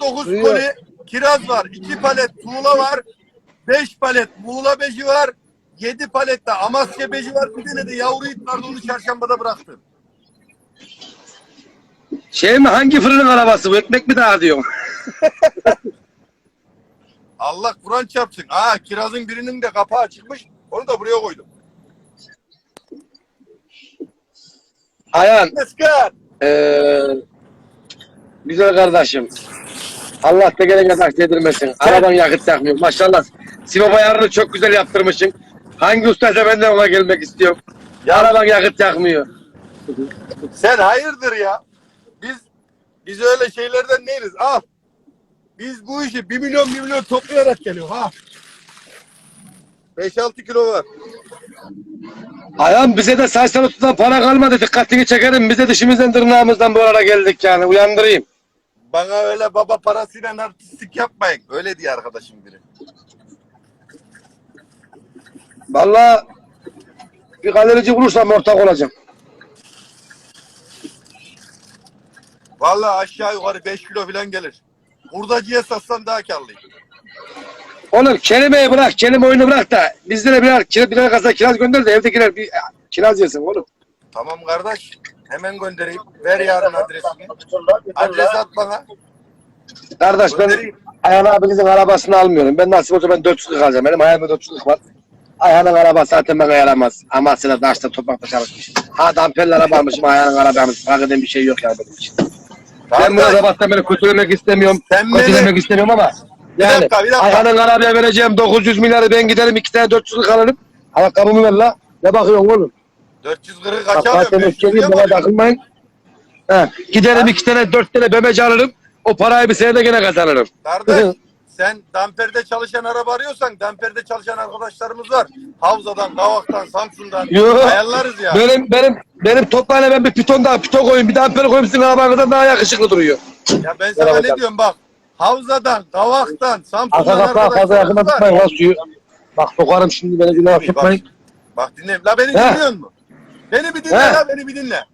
9 Duyuyor. koli kiraz var. 2 palet tuğla var. 5 palet Muğla beci var. 7 palet de Amasya beci var. Bir tane de yavru it vardı onu çarşambada bıraktım. Şey mi hangi fırının arabası bu ekmek mi dağıtıyor? Allah Kur'an çarpsın. Aa kirazın birinin de kapağı çıkmış. Onu da buraya koydum. Ayhan Let's go. Güzel kardeşim. Allah tekere kadar yedirmesin. Araban yakıt yakmıyor. Maşallah. Sivop ayarını çok güzel yaptırmışsın. Hangi ustaysa ben de ona gelmek istiyorum. Ya- Araban yakıt yakmıyor. Sen hayırdır ya? Biz biz öyle şeylerden değiliz. Al. Biz bu işi 1 milyon 1 milyon toplayarak geliyor ha. 5-6 kilo var. Ayhan bize de saçtan tutan para kalmadı. Dikkatini çekerim. Biz de dişimizden tırnağımızdan bu arada geldik yani. Uyandırayım. Bana öyle baba parasıyla artistik yapmayın. Öyle diye arkadaşım biri. Vallahi bir galerici bulursam ortak olacağım. Vallahi aşağı yukarı 5 kilo falan gelir. Hurdacıya satsan daha karlıyım. Oğlum kelimeyi bırak, kelime oyunu bırak da bizlere birer, birer kasa kiraz gönder de evdekiler bir kiraz yesin oğlum. Tamam kardeş. Hemen göndereyim. Ver yarın adresini. Adres at bana. Kardeş ben. Ayhan abinizin arabasını almıyorum. Ben nasip olsa ben 440 alacağım. Benim hayalimde 440 var. Ayhan'ın arabası zaten bana yaramaz. Amasya'da, Daş'ta, Toprak'ta çalışmış. Ha damperli araba almışım, Ayhan'ın arabamız. Fark eden bir şey yok yani benim için. Ben bu Kardeş, sabahtan beri kötülemek istemiyorum. Sen beni- kötülemek istemiyorum ama Bir yani dakika, bir dakika. Ayhan'ın arabaya vereceğim 900 milyarı ben giderim iki tane 440 alırım. Ayakkabımı ver la. Ne bakıyorsun oğlum? 440 Bak kaç zaten alıyorsun? 500 öfkeliyim liraya mı alıyorsun? takılmayın. He, giderim iki tane dört tane bemeci alırım. O parayı bir senede gene kazanırım. Kardeş sen damperde çalışan araba arıyorsan damperde çalışan arkadaşlarımız var. Havza'dan, Kavak'tan, Samsun'dan Yo. ayarlarız ya. Benim benim benim toplayla ben bir piton daha piton koyayım bir damper koyayım sizin arabanızdan daha yakışıklı duruyor. Ya ben sana Merhaba ne canım. diyorum bak. Havza'dan, Kavak'tan, Arka Samsun'dan kapağı fazla yakına arkadaşlarımız var. tutmayın lan suyu. Bak sokarım şimdi beni günah Bak, sokmayın. bak dinle. La beni He. dinliyor musun? Beni bir dinle He. la beni bir dinle.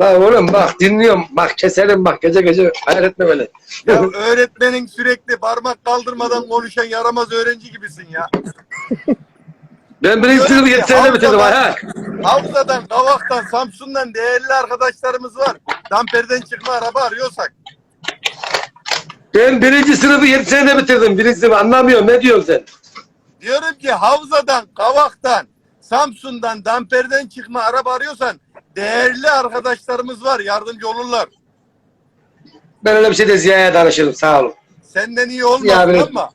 Lan oğlum bak dinliyorum bak keserim bak gece gece hayal etme beni. Ya öğretmenin sürekli parmak kaldırmadan konuşan yaramaz öğrenci gibisin ya. Ben birinci sınıfı senede bitirdim ha. Havza'dan, Kavak'tan, Samsun'dan değerli arkadaşlarımız var. Damperden çıkma araba arıyorsak. Ben birinci sınıfı senede bitirdim. Birinci sınıfı anlamıyorum ne diyorsun sen? Diyorum ki Havza'dan, Kavak'tan, Samsun'dan, Damper'den çıkma araba arıyorsan değerli arkadaşlarımız var. Yardımcı olurlar. Ben öyle bir şey de Ziya'ya danışırım sağ olun. Senden iyi olmaz Ya ama.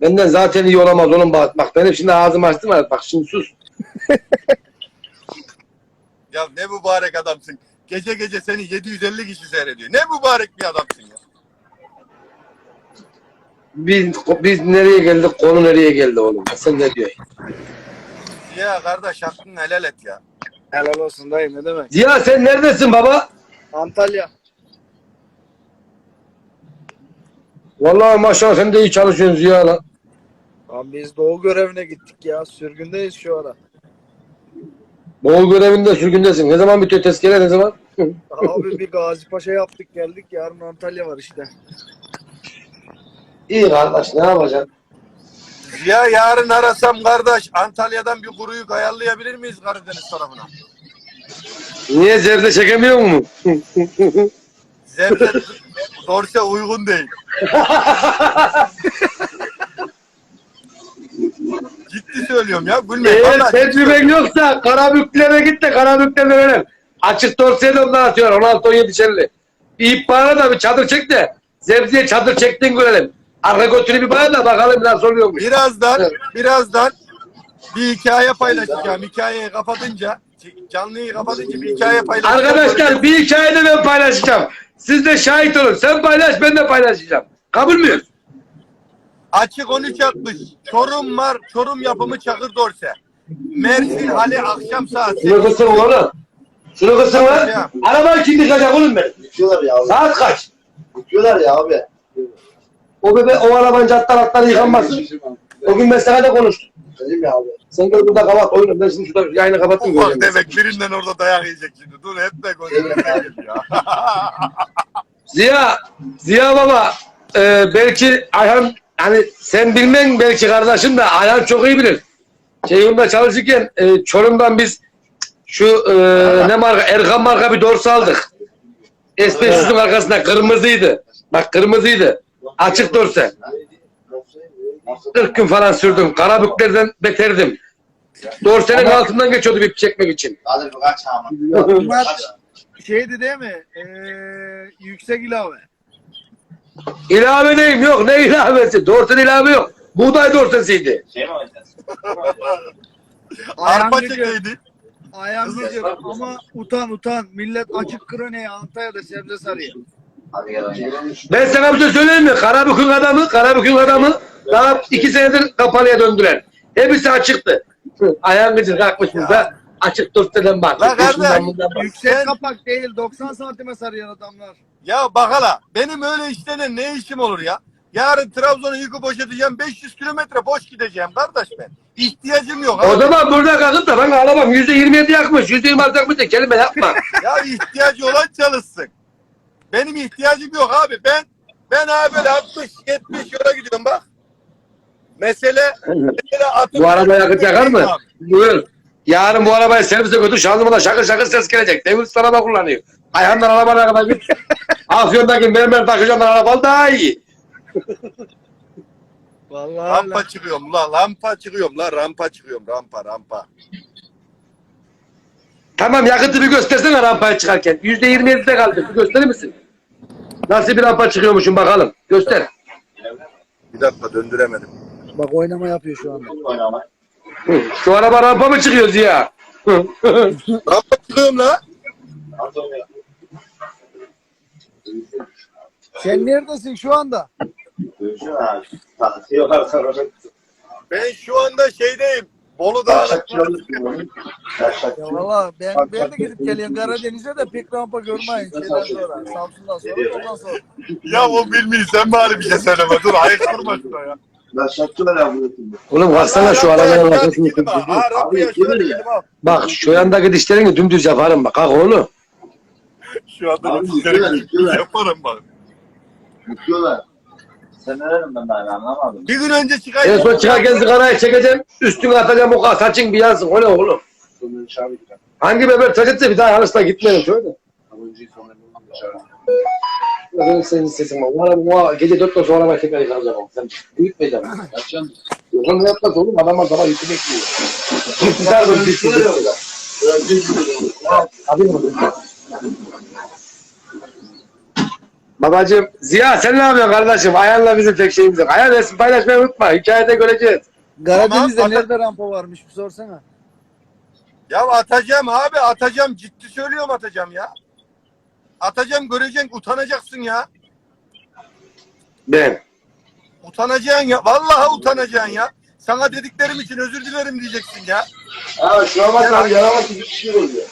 Benden zaten iyi olamaz oğlum bak. Bak benim şimdi ağzımı açtım ha. Bak şimdi sus. Ya ne mübarek adamsın. Gece gece seni 750 kişi seyrediyor. Ne mübarek bir adamsın ya. Biz, biz nereye geldik konu nereye geldi oğlum. Sen ne diyorsun? Ya kardeş hakkını helal et ya. Helal olsun dayı ne demek. Ziya sen neredesin baba? Antalya. Vallahi maşallah sen de iyi çalışıyorsun Ziya lan. Abi biz doğu görevine gittik ya. Sürgündeyiz şu ara. Boğul görevinde sürgündesin. Ne zaman bitiyor tezkere ne zaman? Abi bir Gazi Paşa yaptık geldik. Yarın Antalya var işte. İyi kardeş ne yapacaksın? Ya yarın arasam kardeş Antalya'dan bir kuruyu ayarlayabilir miyiz Karadeniz tarafına? Niye zerde çekemiyor mu? Zevde dorse uygun değil. Ciddi söylüyorum ya gülmeyin. Eğer Vallahi tecrüben yoksa Karabüklere git de Karabük'ten öğren. Açık dorsaya da ondan atıyor 16-17 çelli. Bir ip bana da bir çadır çek de Zebzi'ye çadır çektin görelim. Arka götünü bir bana da bakalım nasıl oluyormuş. Birazdan birazdan bir hikaye paylaşacağım. Hikayeyi kapatınca canlıyı kapatınca bir hikaye paylaşacağım. Arkadaşlar bir hikaye de ben paylaşacağım. Siz de şahit olun. Sen paylaş ben de paylaşacağım. Kabul mü? Açık 1360. Çorum var. Çorum yapımı Çakır Dorse. Mersin Hale akşam saat Şunu 8. kısın oğlum. Şunu kısın lan. Arabayı kim yıkacak oğlum ben? Yıkıyorlar ya abi. Saat kaç? Yıkıyorlar ya abi. O bebe o arabanın cattan atları yıkanmaz. O gün ben sana da konuştum. Dedim ya abi. Sen gel burada kapat oyunu. Ben şimdi şurada yayını kapattım. Ufak demek birinden orada dayak yiyecek şimdi. Dur hep de konuşuyor ya. Ziya, Ziya baba e, belki Ayhan hani sen bilmen belki kardeşin de Ayhan çok iyi bilir. Ceyhun'da çalışırken e, Çorum'dan biz şu e, ne marka Erkan marka bir dorsu aldık. S500'ün arkasında kırmızıydı. Bak kırmızıydı. Açık dorse. 40 gün falan sürdüm. Karabüklerden beterdim. Dorsenin altından geçiyordu bir çekmek için. Bunlar şeydi değil mi? Ee, yüksek ilave. İlave neyim yok. Ne ilavesi? Dorsen ilave yok. Buğday dorsesiydi. Şey mi oynayacağız? Arpa çekeydi. Gıcır ama utan utan. Millet açık kroneye Antalya'da sebze sarıyor. Ben sana bir şey söyleyeyim mi? Karabük'ün adamı, Karabük'ün adamı daha iki senedir kapalıya döndüler. Hepsi açıktı. Ayağın gıcır kalkmış burada. Açık dosteden bak. La kardeş. Yüksek kapak değil 90 santime sarıyor adamlar. Ya bak hala benim öyle işlerine ne işim olur ya? Yarın Trabzon'u yıkıp boşaltacağım 500 kilometre boş gideceğim kardeş ben. İhtiyacım yok. O abi. zaman burada kalkıp da ben ağlamam. Yüzde yirmi yedi yakmış. Yüzde yirmi altı yakmış da kelime yapma. Ya ihtiyacı olan çalışsın. Benim ihtiyacım yok abi. Ben ben abi böyle 60 70 yola gidiyorum bak. Mesele mesele atım. bu araba yakıt yakar mı? Buyur. Yarın bu arabayı servise götür. Şanzımana şakır şakır ses gelecek. Devir araba kullanıyor. Ayhan'dan arabana kadar git. Afyon'daki mermer taşıyacağından arabalı daha iyi. Vallahi Rampa çıkıyorum la rampa çıkıyorum la rampa çıkıyorum rampa rampa. Tamam yakıtı bir göstersene rampaya çıkarken. Yüzde yirmi yedide kaldı. Bir gösterir misin? Nasıl bir rampa çıkıyormuşum bakalım. Göster. Bir dakika döndüremedim. Bak oynama yapıyor şu anda. Oynama. Hı, Şu araba rampa mı çıkıyor Ziya? Hı. Rampa çıkıyorum la. Sen neredesin şu anda? Ben şu anda şeydeyim. Bolu Dağı'nda. Ya valla ben, ben de gidip geliyorum Karadeniz'e de pek rampa görmeyin. Şeyden sonra. Samsun'dan sonra ondan sonra. Ya o bilmiyor sen bari bir şey söyleme. Dur ayıktırma şuna ya. Ben şapçılar yapıyorum. Oğlum baksana şu arabanın arkasını. ha. Bak şu yandaki dişlerini dümdüz yaparım bak. Kalk oğlum. Şu anda güzel. yaparım bak. Mutluyorlar. Sen ben daha anlamadım. Bir gün önce En çıkayım. son çıkarken sigarayı çekeceğim. Üstüne atacağım o kadar. Saçın bir yansın. O ne oğlum? Hangi beber çeketse bir daha yanlışla gitmeyelim şöyle. Ben senin sesin var. Araba bu gece dörtten sonra arabayı tekrar yıkayacağım. Sen büyütmeyeceğim. Yoksa ne yapmaz oğlum? Adamlar sabah yükü bekliyor. Böyle bir şey bekliyor. Hadi bakalım. Babacım, Ziya sen ne yapıyorsun kardeşim? Ayhan'la bizim tek şeyimiz yok. Ayhan resim paylaşmayı unutma. Hikayede göreceğiz. Karadeniz'de Tamam, nerede rampa varmış bir sorsana. Ya atacağım abi atacağım. Ciddi söylüyorum atacağım ya. Atacağım göreceksin utanacaksın ya. Ben. Utanacaksın ya. Vallahi utanacaksın ya. Sana dediklerim için özür dilerim diyeceksin ya. Ha şu an bak abi yaramaz bir şey oluyor.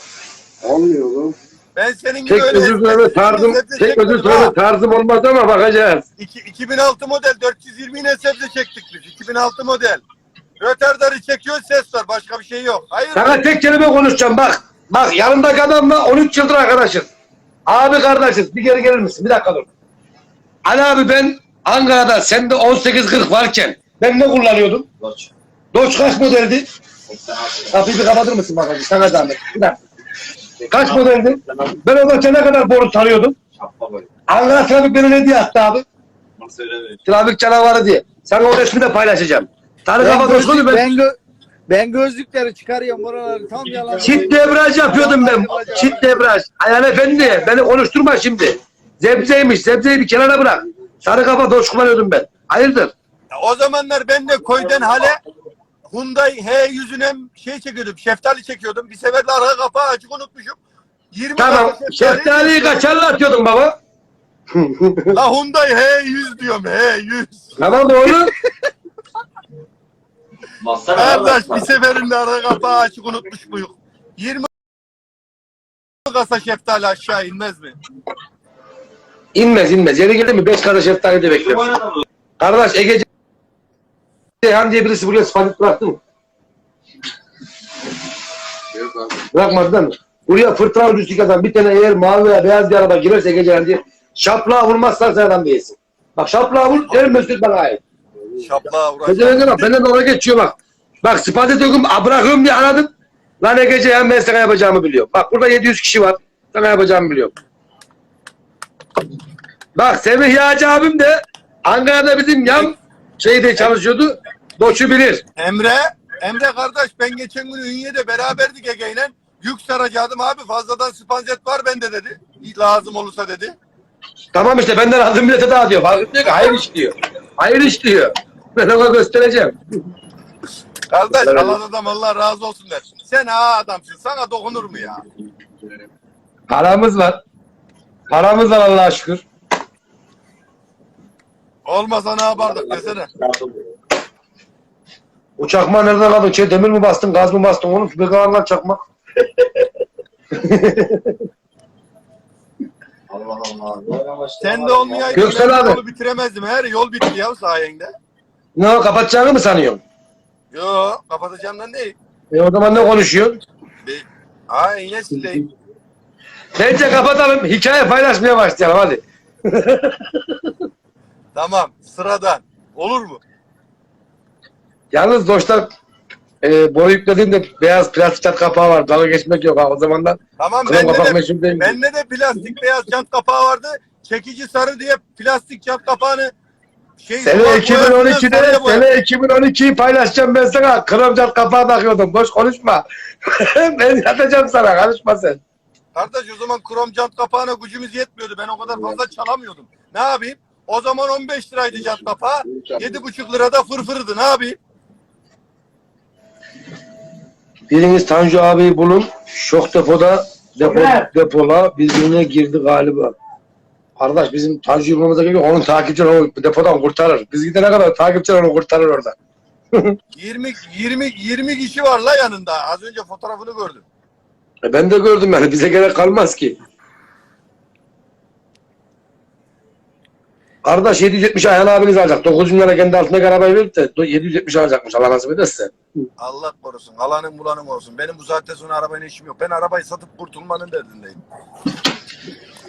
Olmuyor oğlum. Ben senin gibi Tek öyle özür dileme tarzım, tek özür dileme tarzım olmaz ama bakacağız. İki- 2006 model 420 yine sebze çektik biz. 2006 model. Röterdarı çekiyor ses var. Başka bir şey yok. Hayır. Sana tek kelime konuşacağım bak. Bak yanımdaki adamla 13 yıldır arkadaşız. Abi kardeşiz bir geri gelir misin? Bir dakika dur. Ali abi ben Ankara'da sende 1840 varken ben ne kullanıyordum? Koç. Dodge kaç modeldi? 86. Kapıyı bir kapatır mısın bakalım? Sana zahmet. Bir dakika. Kaç modeldi? Ben o maça ne kadar boru sarıyordum? Ankara trafik beni ne diye attı abi? Trafik canavarı diye. Sana o resmi de paylaşacağım. Tarık Ben, Kafa gözlük, ben ben, gö- ben gözlükleri çıkarıyorum buraları tam yalan. Çift debraj yapıyordum ben. Çift debraj. Ayhan efendi beni konuşturma şimdi. Zebzeymiş. Zebzeyi bir kenara bırak. Sarı kafa doş kullanıyordum ben. Hayırdır? O zamanlar ben de koydan hale Hyundai H yüzüne şey çekiyordum. Şeftali çekiyordum. Bir sefer de arka kapağı açık unutmuşum. 20 Tamam. tane Şeftaliyi kaçarla atıyordum baba. La Hyundai H100 diyorum H100. Tamam oğlum. Baksana. Kardeş bir seferinde arka kapağı açık unutmuş muyuz? 20 kasa şeftali aşağı inmez mi? İnmez inmez. Yeri geldi mi? Beş karış şeftali de bekliyorum. Kardeş Ege Ceyhan diye birisi buraya spaget bıraktı mı? Yok abi. Bırakmadı değil mi? Buraya fırtına ucuz yıkadan bir tane eğer mavi veya beyaz bir araba girerse gece diye şaplağı vurmazsan sen adam değilsin. Bak şaplağı vur, derim mesut bana ait. Şapla uğraş. Gece bak benden dalga geçiyor bak. Bak spaget döküm bırakıyorum diye aradım. Lan ne gece hem ben sana yapacağımı biliyorum. Bak burada 700 kişi var. Sana yapacağımı biliyorum. Bak Semih Yağcı abim de Ankara'da bizim yan şeyde çalışıyordu. Doçu bilir. Emre, Emre kardeş ben geçen gün Ünye'de beraberdik Ege'yle. Yük saracaktım abi fazladan spanzet var bende dedi. Lazım olursa dedi. Tamam işte benden aldığım millete dağıtıyor. Fark etmiyor ki hayır iş diyor. Hayır iş diyor. Ben ona göstereceğim. Kardeş. Allah adam Allah razı olsun der. Sen ha adamsın sana dokunur mu ya? Paramız var. Paramız var Allah'a şükür. Olmasa ne yapardık desene. O çakma nereden aldın? Şey, demir mi bastın, gaz mı bastın? Oğlum bir kalanlar çakmak. Allah Allah. Sen de olmayaydın Göksel abi. yolu bitiremezdim. Her yol bitti ya sayende. Ne o kapatacağını mı sanıyorsun? Yo kapatacağımdan değil. E o zaman ne konuşuyorsun? Bir... Yine sileyim. Bence kapatalım. Hikaye paylaşmaya başlayalım hadi. Tamam sıradan. Olur mu? Yalnız Doş'ta e, boru yüklediğinde beyaz plastik çat kapağı var. Dalga geçmek yok ha o zamandan. Tamam Krom bende kapak de, meşhur değil. bende de plastik beyaz jant kapağı vardı. Çekici sarı diye plastik jant kapağını şey Sene duvar boyasından 2012'de sarıya boyadım. sene 2012'yi paylaşacağım ben sana. Krom çat kapağı takıyordum. Boş konuşma. ben yatacağım sana. Konuşma sen. Kardeş o zaman krom jant kapağına gücümüz yetmiyordu. Ben o kadar fazla çalamıyordum. Ne yapayım? O zaman 15 liraydı jant kapağı. 7,5 lirada fırfırdı. Ne yapayım? Biriniz Tanju abiyi bulun. Şok depoda depo, depola birbirine girdi galiba. Kardeş bizim Tanju'yu bulmamıza geliyor. Onun takipçileri onu depodan kurtarır. Biz gidene kadar takipçiler onu kurtarır orada. 20 20 20 kişi var la yanında. Az önce fotoğrafını gördüm. E ben de gördüm yani. Bize gerek kalmaz ki. Kardeş 770 Ayhan abiniz alacak. 900 lira kendi altındaki arabayı verip de 770 alacakmış. Allah nasip ederse. Allah korusun. Alanın bulanın olsun. Benim bu saatte sonra arabayla işim yok. Ben arabayı satıp kurtulmanın derdindeyim.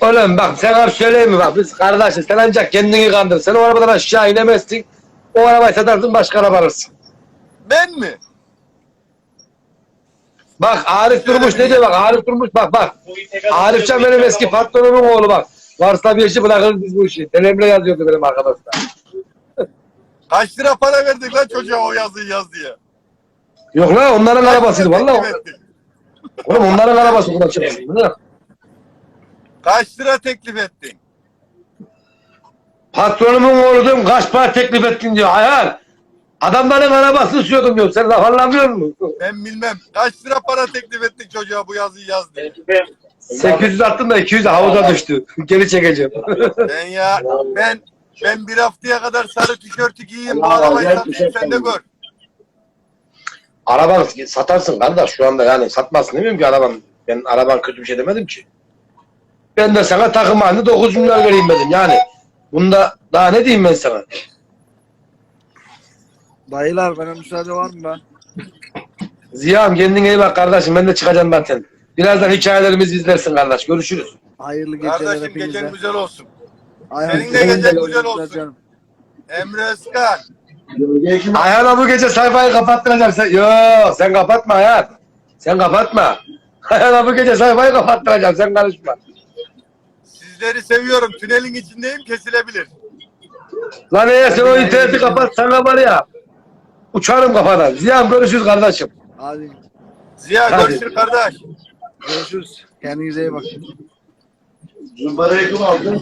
Oğlum bak sen hep söyleyeyim mi bak biz kardeşiz sen ancak kendini kandır. Sen o arabadan aşağı inemezsin. O arabayı satarsın başka araba alırsın. Ben mi? Bak Arif Durmuş ne diyor bak Arif Durmuş bak bak. Arifcan benim eski patronumun oğlu bak. Varsa bir işi bırakırız biz bu işi. Telemle yazıyordu benim arkadaşlar. Kaç lira para verdik lan çocuğa o yazıyı yaz diye. Yok lan onların arabasıydı valla. ettin? Oğlum onların arabası burada çıkıyor. Kaç lira teklif ettin? Patronumun oğlu diyorum kaç para teklif ettin diyor. Hayal. Adamların arabasını sürüyordum diyor. Sen laf anlamıyor musun? Ben bilmem. Kaç lira para teklif ettik çocuğa bu yazıyı yaz diye. 800 attım da 200 de havuza düştü. Geri çekeceğim. Ben ya ben ben bir haftaya kadar sarı tişörtü giyeyim satayım güzel sen de gör. Araban satarsın kardeş şu anda yani satmazsın demiyorum ki araban. Ben araban kötü bir şey demedim ki. Ben de sana takım halinde 9 milyar vereyim dedim yani. Bunda daha ne diyeyim ben sana? Dayılar bana müsaade var mı ben? Ziya'm kendine iyi bak kardeşim ben de çıkacağım zaten. Birazdan hikayelerimizi izlersin kardeş. Görüşürüz. Hayırlı geceler Kardeşim hepinize. gecen güzel olsun. Ayhan, senin de gecen güzel olsun. canım. Emre Özkan. Kim? Ayhan'a bu gece sayfayı kapattıracağım. Sen... Yo sen kapatma Ayhan. Sen kapatma. Ayhan'a bu gece sayfayı kapattıracağım. Sen karışma. Sizleri seviyorum. Tünelin içindeyim kesilebilir. Lan eğer sen o interneti kapat sana var ya. Uçarım kafadan. Ziya'm görüşürüz kardeşim. Hadi Ziya Hadi. görüşürüz kardeş. Görüşürüz. Kendinize iyi bakın. Zumbarayı kim aldı?